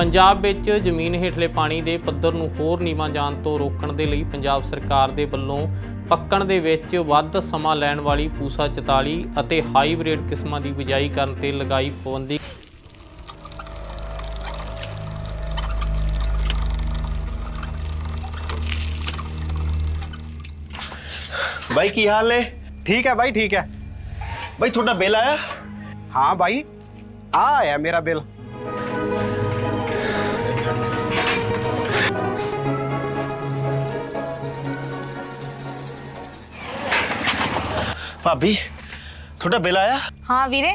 ਪੰਜਾਬ ਵਿੱਚ ਜ਼ਮੀਨ ਹੇਠਲੇ ਪਾਣੀ ਦੇ ਪੱਧਰ ਨੂੰ ਹੋਰ ਨੀਵਾਂ ਜਾਣ ਤੋਂ ਰੋਕਣ ਦੇ ਲਈ ਪੰਜਾਬ ਸਰਕਾਰ ਦੇ ਵੱਲੋਂ ਪੱਕਣ ਦੇ ਵਿੱਚ ਵੱਧ ਸਮਾਂ ਲੈਣ ਵਾਲੀ ਪੂਸਾ 44 ਅਤੇ ਹਾਈਬ੍ਰਿਡ ਕਿਸਮਾਂ ਦੀ ਬਿਜਾਈ ਕਰਨ ਤੇ ਲਗਾਈ ਪਾਬੰਦੀ। ਬਾਈ ਕੀ ਹਾਲ ਨੇ? ਠੀਕ ਹੈ ਬਾਈ ਠੀਕ ਹੈ। ਬਾਈ ਤੁਹਾਡਾ ਬਿੱਲ ਆਇਆ? ਹਾਂ ਬਾਈ। ਆ ਆਇਆ ਮੇਰਾ ਬਿੱਲ। ਭਾਬੀ ਤੁਹਾਡਾ ਬਿੱਲ ਆਇਆ? ਹਾਂ ਵੀਰੇ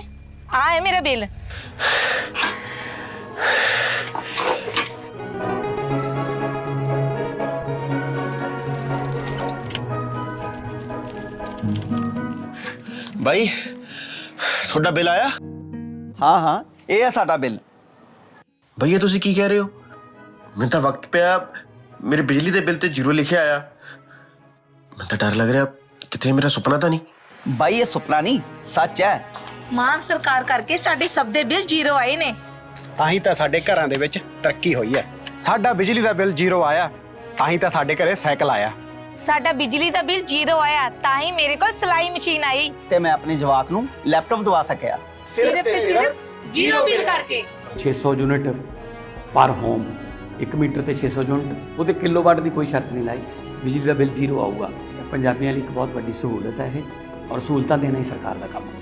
ਆ ਹੈ ਮੇਰਾ ਬਿੱਲ। ਬਾਈ ਤੁਹਾਡਾ ਬਿੱਲ ਆਇਆ? ਹਾਂ ਹਾਂ ਇਹ ਹੈ ਸਾਡਾ ਬਿੱਲ। ਇਹ ਤੁਸੀਂ ਕੀ ਕਹਿ ਰਹੇ ਹੋ? ਮੈਨੂੰ ਤਾਂ ਵਕਤ ਪਿਆ ਮੇਰੇ ਬਿਜਲੀ ਦੇ ਬਿੱਲ ਤੇ ਜ਼ੀਰੋ ਲਿਖਿਆ ਆਇਆ। ਮੈਨੂੰ ਤਾਂ ਡਰ ਲੱਗ ਰਿਹਾ ਕਿਤੇ ਮੇਰਾ ਸੁਪਨਾ ਤਾਂ ਨਹੀਂ। ਬਾਈ ਇਹ ਸੁਪਨਾ ਨਹੀਂ ਸੱਚ ਹੈ। ਮਾਨ ਸਰਕਾਰ ਕਰਕੇ ਸਾਡੇ ਸਭ ਦੇ ਬਿੱਲ ਜ਼ੀਰੋ ਆਏ ਨੇ। ਤਾਂ ਹੀ ਤਾਂ ਸਾਡੇ ਘਰਾਂ ਦੇ ਵਿੱਚ ਤਰੱਕੀ ਹੋਈ ਹੈ। ਸਾਡਾ ਬਿਜਲੀ ਦਾ ਬਿੱਲ ਜ਼ੀਰੋ ਆਇਆ ਤਾਂ ਹੀ ਤਾਂ ਸਾਡੇ ਘਰੇ ਸਾਈਕਲ ਆਇਆ। ਸਾਡਾ ਬਿਜਲੀ ਦਾ ਬਿੱਲ ਜ਼ੀਰੋ ਆਇਆ ਤਾਂ ਹੀ ਮੇਰੇ ਕੋਲ ਸਿਲਾਈ ਮਸ਼ੀਨ ਆਈ। ਤੇ ਮੈਂ ਆਪਣੇ ਜਵਾਕ ਨੂੰ ਲੈਪਟਾਪ ਦਵਾ ਸਕਿਆ। ਸਿਰਫ ਤੇ ਸਿਰਫ ਜ਼ੀਰੋ ਬਿੱਲ ਕਰਕੇ। 600 ਯੂਨਿਟ ਪਰ ਹੋਮ 1 ਮੀਟਰ ਤੇ 600 ਯੂਨਿਟ ਉਹਦੇ ਕਿਲੋਵਾਟ ਦੀ ਕੋਈ ਸ਼ਰਤ ਨਹੀਂ ਲਾਈ। ਬਿਜਲੀ ਦਾ ਬਿੱਲ ਜ਼ੀਰੋ ਆਊਗਾ। ਪੰਜਾਬੀਆਂ ਲਈ ਇੱਕ ਬਹੁਤ ਵੱਡੀ ਸਹੂਲਤ ਹੈ ਇਹ। ਔਰ ਸਹੂਲਤਾਂ ਦੇਣਾ ਹੀ ਸਰਕਾਰ ਦਾ ਕੰਮ। ਹੈ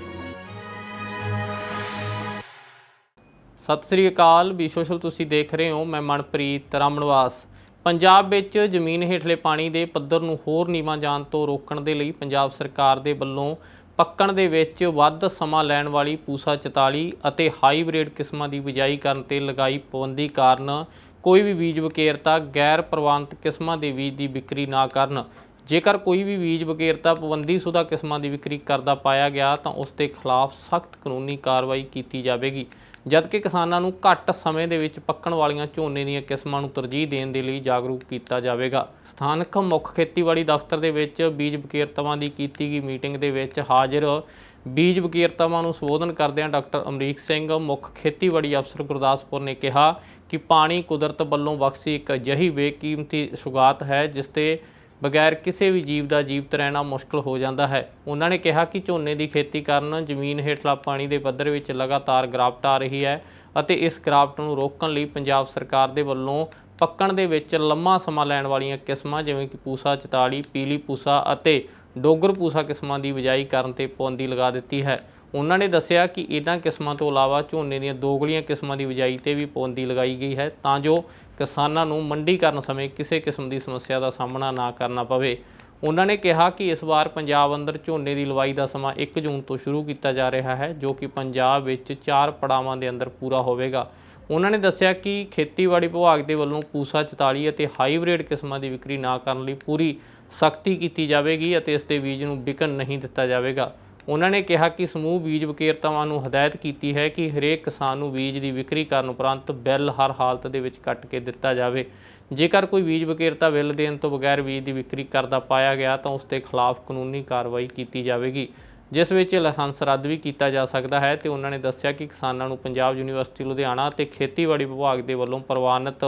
ਸਤਿ ਸ੍ਰੀ ਅਕਾਲ ਵੀ ਸੋਸ਼ਲ ਤੁਸੀਂ ਦੇਖ ਰਹੇ ਹੋ, ਮੈਂ ਮਨਪ੍ਰੀਤ ਰਾਮਨਵਾਸ ਪੰਜਾਬ ਵਿੱਚ ਜ਼ਮੀਨ ਹੇਠਲੇ ਪਾਣੀ ਦੇ ਪੱਧਰ ਨੂੰ ਹੋਰ ਨੀਵਾਂ ਜਾਣ ਤੋਂ ਰੋਕਣ ਦੇ ਲਈ ਪੰਜਾਬ ਸਰਕਾਰ ਦੇ ਵੱਲੋਂ ਪੱਕਣ ਦੇ ਵਿੱਚ ਵੱਧ ਸਮਾਂ ਲੈਣ ਵਾਲੀ ਪੂਸਾ 44 ਅਤੇ ਹਾਈਬ੍ਰਿਡ ਕਿਸਮਾਂ ਦੀ ਬਿਜਾਈ ਕਰਨ ਤੇ ਲਗਾਈ ਪਾਬੰਦੀ ਕਾਰਨ ਕੋਈ ਵੀ ਬੀਜ ਵਕੇਰਤਾ ਗੈਰ ਪ੍ਰਵਾਨਿਤ ਕਿਸਮਾਂ ਦੇ ਬੀਜ ਦੀ ਵਿਕਰੀ ਨਾ ਕਰਨ। ਜੇਕਰ ਕੋਈ ਵੀ ਬੀਜ ਵਕੇਰਤਾ ਪਾਬੰਦੀਸ਼ੁਦਾ ਕਿਸਮਾਂ ਦੀ ਵਿਕਰੀ ਕਰਦਾ ਪਾਇਆ ਗਿਆ ਤਾਂ ਉਸ ਦੇ ਖਿਲਾਫ ਸਖਤ ਕਾਨੂੰਨੀ ਕਾਰਵਾਈ ਕੀਤੀ ਜਾਵੇਗੀ। ਜਦਕਿ ਕਿਸਾਨਾਂ ਨੂੰ ਘੱਟ ਸਮੇਂ ਦੇ ਵਿੱਚ ਪੱਕਣ ਵਾਲੀਆਂ ਝੋਨੇ ਦੀਆਂ ਕਿਸਮਾਂ ਨੂੰ ਤਰਜੀਹ ਦੇਣ ਦੇ ਲਈ ਜਾਗਰੂਕ ਕੀਤਾ ਜਾਵੇਗਾ। ਸਥਾਨਕ ਮੁੱਖ ਖੇਤੀਬਾੜੀ ਦਫ਼ਤਰ ਦੇ ਵਿੱਚ ਬੀਜ ਵਕੀਰਤਾਵਾਂ ਦੀ ਕੀਤੀ ਗਈ ਮੀਟਿੰਗ ਦੇ ਵਿੱਚ ਹਾਜ਼ਰ ਬੀਜ ਵਕੀਰਤਾਵਾਂ ਨੂੰ ਸੰਬੋਧਨ ਕਰਦਿਆਂ ਡਾਕਟਰ ਅਮਰੀਕ ਸਿੰਘ, ਮੁੱਖ ਖੇਤੀਬਾੜੀ ਅਫਸਰ ਗੁਰਦਾਸਪੁਰ ਨੇ ਕਿਹਾ ਕਿ ਪਾਣੀ ਕੁਦਰਤ ਵੱਲੋਂ ਬਖਸ਼ੀ ਇੱਕ ਅਜਿਹੀ ਬੇਕੀਮਤੀ ਸੁਗਾਤ ਹੈ ਜਿਸ ਤੇ ਬਗੈਰ ਕਿਸੇ ਵੀ ਜੀਵ ਦਾ ਜੀਵਤ ਰਹਿਣਾ ਮੁਸ਼ਕਲ ਹੋ ਜਾਂਦਾ ਹੈ। ਉਹਨਾਂ ਨੇ ਕਿਹਾ ਕਿ ਝੋਨੇ ਦੀ ਖੇਤੀ ਕਾਰਨ ਜ਼ਮੀਨ ਹੇਠਲਾ ਪਾਣੀ ਦੇ ਪੱਧਰ ਵਿੱਚ ਲਗਾਤਾਰ ਗਿਰਾਵਟ ਆ ਰਹੀ ਹੈ ਅਤੇ ਇਸ ਗਿਰਾਵਟ ਨੂੰ ਰੋਕਣ ਲਈ ਪੰਜਾਬ ਸਰਕਾਰ ਦੇ ਵੱਲੋਂ ਪੱਕਣ ਦੇ ਵਿੱਚ ਲੰਮਾ ਸਮਾਂ ਲੈਣ ਵਾਲੀਆਂ ਕਿਸਮਾਂ ਜਿਵੇਂ ਕਿ ਪੂਸਾ 44 ਪੀਲੀ ਪੂਸਾ ਅਤੇ ਡੋਗਰ ਪੂਸਾ ਕਿਸਮਾਂ ਦੀ ਬਿਜਾਈ ਕਰਨ ਤੇ ਪਾਬੰਦੀ ਲਗਾ ਦਿੱਤੀ ਹੈ। ਉਹਨਾਂ ਨੇ ਦੱਸਿਆ ਕਿ ਇਹਨਾਂ ਕਿਸਮਾਂ ਤੋਂ ਇਲਾਵਾ ਝੋਨੇ ਦੀਆਂ ਦੋਗਲੀਆਂ ਕਿਸਮਾਂ ਦੀ ਬਿਜਾਈ ਤੇ ਵੀ ਪਾਬੰਦੀ ਲਗਾਈ ਗਈ ਹੈ ਤਾਂ ਜੋ ਕਿਸਾਨਾਂ ਨੂੰ ਮੰਡੀਕਰਨ ਸਮੇਂ ਕਿਸੇ ਕਿਸਮ ਦੀ ਸਮੱਸਿਆ ਦਾ ਸਾਹਮਣਾ ਨਾ ਕਰਨਾ ਪਵੇ। ਉਹਨਾਂ ਨੇ ਕਿਹਾ ਕਿ ਇਸ ਵਾਰ ਪੰਜਾਬ ਅੰਦਰ ਝੋਨੇ ਦੀ ਲਵਾਈ ਦਾ ਸਮਾਂ 1 ਜੂਨ ਤੋਂ ਸ਼ੁਰੂ ਕੀਤਾ ਜਾ ਰਿਹਾ ਹੈ, ਜੋ ਕਿ ਪੰਜਾਬ ਵਿੱਚ ਚਾਰ ਪੜਾਵਾਂ ਦੇ ਅੰਦਰ ਪੂਰਾ ਹੋਵੇਗਾ। ਉਹਨਾਂ ਨੇ ਦੱਸਿਆ ਕਿ ਖੇਤੀਬਾੜੀ ਵਿਭਾਗ ਦੇ ਵੱਲੋਂ ਪੂਸਾ 44 ਅਤੇ ਹਾਈਬ੍ਰਿਡ ਕਿਸਮਾਂ ਦੀ ਵਿਕਰੀ ਨਾ ਕਰਨ ਲਈ ਪੂਰੀ ਸਖਤੀ ਕੀਤੀ ਜਾਵੇਗੀ ਅਤੇ ਇਸ ਦੇ ਬੀਜ ਨੂੰ ਵਿਕਣ ਨਹੀਂ ਦਿੱਤਾ ਜਾਵੇਗਾ। ਉਹਨਾਂ ਨੇ ਕਿਹਾ ਕਿ ਸਮੂਹ ਬੀਜ ਵਿਕਰੇਤਾਵਾਂ ਨੂੰ ਹਦਾਇਤ ਕੀਤੀ ਹੈ ਕਿ ਹਰੇਕ ਕਿਸਾਨ ਨੂੰ ਬੀਜ ਦੀ ਵਿਕਰੀ ਕਰਨ ਉਪਰੰਤ ਬਿੱਲ ਹਰ ਹਾਲਤ ਦੇ ਵਿੱਚ ਕੱਟ ਕੇ ਦਿੱਤਾ ਜਾਵੇ। ਜੇਕਰ ਕੋਈ ਬੀਜ ਵਿਕਰੇਤਾ ਬਿੱਲ ਦੇਣ ਤੋਂ ਬਗੈਰ ਬੀਜ ਦੀ ਵਿਕਰੀ ਕਰਦਾ ਪਾਇਆ ਗਿਆ, ਤਾਂ ਉਸ ਦੇ ਖਿਲਾਫ ਕਾਨੂੰਨੀ ਕਾਰਵਾਈ ਕੀਤੀ ਜਾਵੇਗੀ, ਜਿਸ ਵਿੱਚ ਲਾਇਸੈਂਸ ਰੱਦ ਵੀ ਕੀਤਾ ਜਾ ਸਕਦਾ ਹੈ ਤੇ ਉਹਨਾਂ ਨੇ ਦੱਸਿਆ ਕਿ ਕਿਸਾਨਾਂ ਨੂੰ ਪੰਜਾਬ ਯੂਨੀਵਰਸਿਟੀ ਲੁਧਿਆਣਾ ਤੇ ਖੇਤੀਬਾੜੀ ਵਿਭਾਗ ਦੇ ਵੱਲੋਂ ਪ੍ਰਵਾਨਿਤ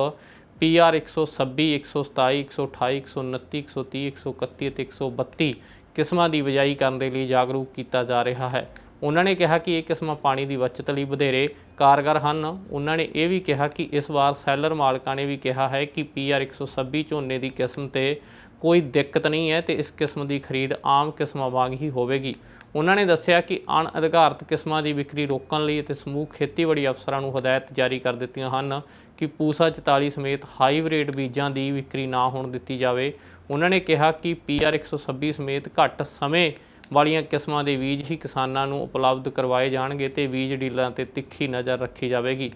PR 126 127 128 129 130 131 ਅਤੇ 132 ਕਿਸਮਾਂ ਦੀ ਬਿਜਾਈ ਕਰਨ ਦੇ ਲਈ ਜਾਗਰੂਕ ਕੀਤਾ ਜਾ ਰਿਹਾ ਹੈ। ਉਹਨਾਂ ਨੇ ਕਿਹਾ ਕਿ ਇਹ ਕਿਸਮਾਂ ਪਾਣੀ ਦੀ ਬਚਤ ਲਈ ਵਧੇਰੇ ਕਾਰਗਰ ਹਨ। ਉਹਨਾਂ ਨੇ ਇਹ ਵੀ ਕਿਹਾ ਕਿ ਇਸ ਵਾਰ ਸੈਲਰ ਮਾਲਕਾਂ ਨੇ ਵੀ ਕਿਹਾ ਹੈ ਕਿ PR 126 ਝੋਨੇ ਦੀ ਕਿਸਮ ਤੇ ਕੋਈ ਦਿੱਕਤ ਨਹੀਂ ਹੈ ਤੇ ਇਸ ਕਿਸਮ ਦੀ ਖਰੀਦ ਆਮ ਕਿਸਮਾਂ ਵਾਂਗ ਹੀ ਹੋਵੇਗੀ। ਉਹਨਾਂ ਨੇ ਦੱਸਿਆ ਕਿ ਅਣਅਧਿਕਾਰਤ ਕਿਸਮਾਂ ਦੀ ਵਿਕਰੀ ਰੋਕਣ ਲਈ ਅਤੇ ਸਮੂਹ ਖੇਤੀਬਾੜੀ ਅਫਸਰਾਂ ਨੂੰ ਹਦਾਇਤ ਜਾਰੀ ਕਰ ਦਿੱਤੀਆਂ ਹਨ ਕਿ ਪੂਸਾ 44 ਸਮੇਤ ਹਾਈਬ੍ਰਿਡ ਬੀਜਾਂ ਦੀ ਵਿਕਰੀ ਨਾ ਹੋਣ ਦਿੱਤੀ ਜਾਵੇ। ਉਹਨਾਂ ਨੇ ਕਿਹਾ ਕਿ PR 126 ਸਮੇਤ ਘੱਟ ਸਮੇਂ ਵਾਲੀਆਂ ਕਿਸਮਾਂ ਦੇ ਬੀਜ ਹੀ ਕਿਸਾਨਾਂ ਨੂੰ ਉਪਲਬਧ ਕਰਵਾਏ ਜਾਣਗੇ ਤੇ ਬੀਜ ਡੀਲਰਾਂ ਤੇ ਤਿੱਖੀ ਨਜ਼ਰ ਰੱਖੀ ਜਾਵੇਗੀ।